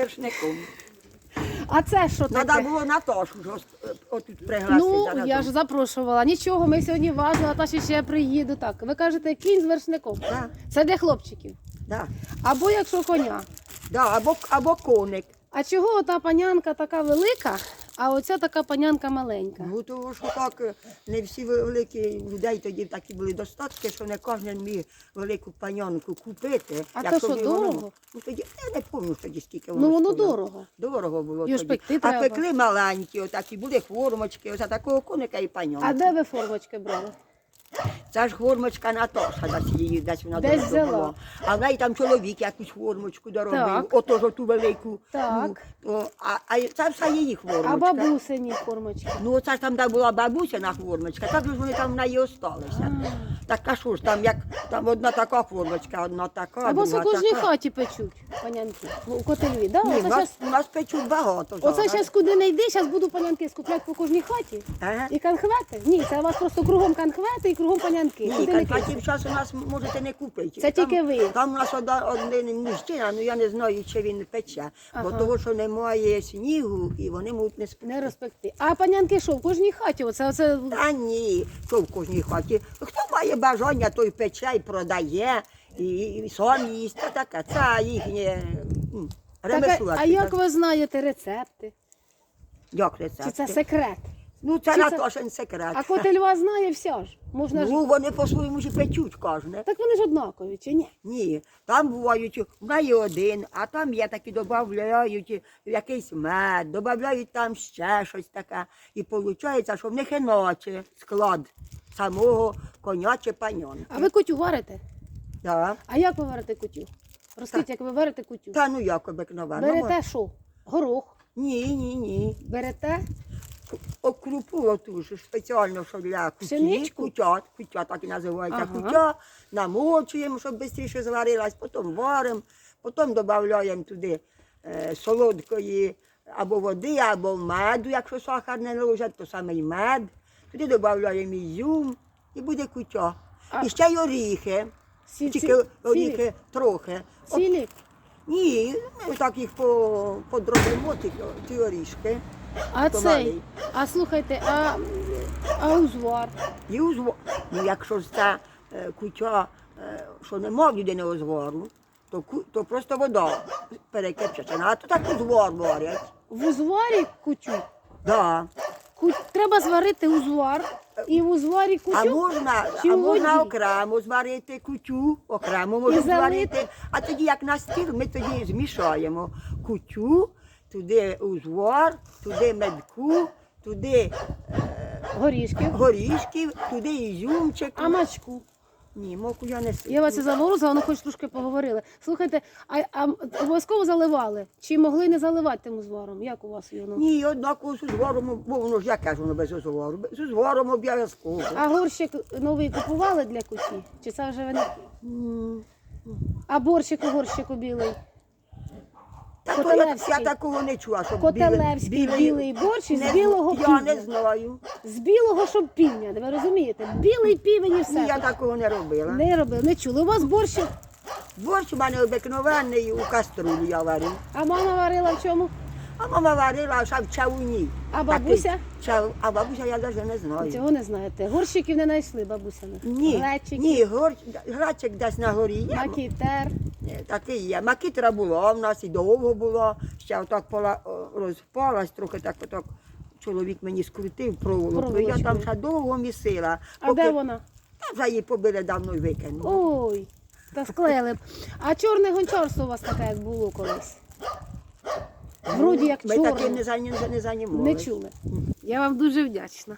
вершником. А це що Треба було Наташу ж ось, отут пригласити. Ну, я ж запрошувала. Нічого, ми сьогодні вас, Наташі ще приїду. Так, ви кажете, кінь з вершником. Да, Це для хлопчиків. да, Або якщо коня. да, або, або коник. А чого та панянка така велика, а оця така панянка маленька? Ну, тому що так е, не всі великі людей тоді такі були достатки, що не кожен міг велику панянку купити. А то що, дорого? воно- Ну, тоді, я не пам'ятаю тоді скільки воно Ну воно стоїло. дорого. Дорого було тоді. пекти а треба. пекли маленькі, отакі, були формочки, ось такого коника і панянки. А де ви формочки брали? Це ж хормочка Наташа десь її десь вона Десь дорога взяла. була. А в неї там чоловік якусь хормочку доробив, Так. ото ж оту велику. Так. Ну, а, а це все її хвормочка. А бабусині формочки. Ну, це ж там, де була бабусина хвормочка, так же ж вони там в неї осталися. Так а що ж там, як там одна така хвормочка, одна така, Або друга у кожній така. хаті печуть панянки. У котельві, да? Ні, Оце в щас- нас, печуть багато. Оце зараз. зараз куди не йди, зараз буду панянки скупляти по кожній хаті. Ага. І конхвети? Ні, це у вас просто кругом конхвети і кругом панянки. Ні, Куди не зараз у нас можете не купити. Це Там- тільки ви. Там у нас один, один мужчина, ну я не знаю, чи він пече, бо Ага. того, що немає снігу, і вони можуть не спити. Не розпекти. А панянки що, в кожній хаті? Оце, оце... Та ні, що в кожній хаті. Хто має бажання, той пече і продає, і, і сам їсть, та таке. Це їхнє м, Так, ремесло. а, а як ви знаєте рецепти? Як рецепти? Чи це секрет? Ну, це чи це- Наташин секрет. А котельва знає вся ж. Можна ж... Ну, вони по-своєму ж і печуть кожне. Так вони ж однакові, чи ні? Ні, там бувають, в неї один, а там є такі додають якийсь мед, додають там ще щось таке. І виходить, що в них іначе склад самого коня чи паньонки. А ви кутю варите? Да. А як ви варите кутю? Розкажіть, як ви варите кутю? Та ну як обикновенно. Берете що? Горох. Ні, ні, ні. Берете Окрупу оту ж спеціально, що для куті, Пшеничку? кутя, кутя так і називається, Ага. кутя, намочуємо, щоб швидше зварилась, потім варимо, потім додаємо туди е, солодкої або води, або меду, якщо сахар не ложать, то саме й мед. Туди додаємо ізюм і буде кутя. А- І ще й оріхи, Сі- тільки ці- оріхи трохи. От цілі? ні, ми так їх по, подробимо, ті, ті орішки. А то цей? малий. А слухайте, а, а узвар? І узво... Ну, якщо ж це е, кутя, е, що нема людини звору, то, ку- то просто вода перекипчена. А то так узвар варять. В узварі кутю? Да. Ку- Треба зварити узвар і у зварі кутю? А можна, Чи а у можна воді? окремо зварити кутю, окремо можна залити? зварити. А тоді, як на стіл, ми тоді змішаємо кутю, туди узвар, туди медку, туди Горішки. горішків, туди ізюмчик. А мачку? Ні, моку я не. Я вас і заморозила, але хоч трошки поговорили. Слухайте, а, а обов'язково заливали? Чи могли не заливати тим узваром? Як у вас воно? Ні, однаково з узвором, бо воно ж яке ж воно без узвору. З узвором обов'язково. А горщик новий купували для куті? Чи це вже вони? А борщик у горщику білий? Та то я, Котелевський. такого не чула, щоб Котелевський білий борщ із не- білого Я не знаю. З білого, щоб півня, ви розумієте? Білий півень і Ні, все. я такого не робила. Не робили, не чули. У вас борщ, Борщ у мене обикновенний у каструлі я варю. а мама варила в чому? А мама варила ще в чавуні. А бабуся? Чав- А бабуся я навіть не знаю. Цього не знаєте. Горщиків не знайшли бабусяних. Ні, Глечиків, ні, гор... грачик десь на горі є. макітер. Ні, Такий є. Макітра була в нас і довго була. Ще отак пола розпалась, трохи так отак. Чоловік мені скрутив проволоку. Я там ще довго місила. А де вона? Та вже її побили давно і викинули. Ой, та склеїли б. А чорне гончарство у вас таке, як було колись? Вроді як Ми таким не, зані- не Не чули. Я вам дуже вдячна.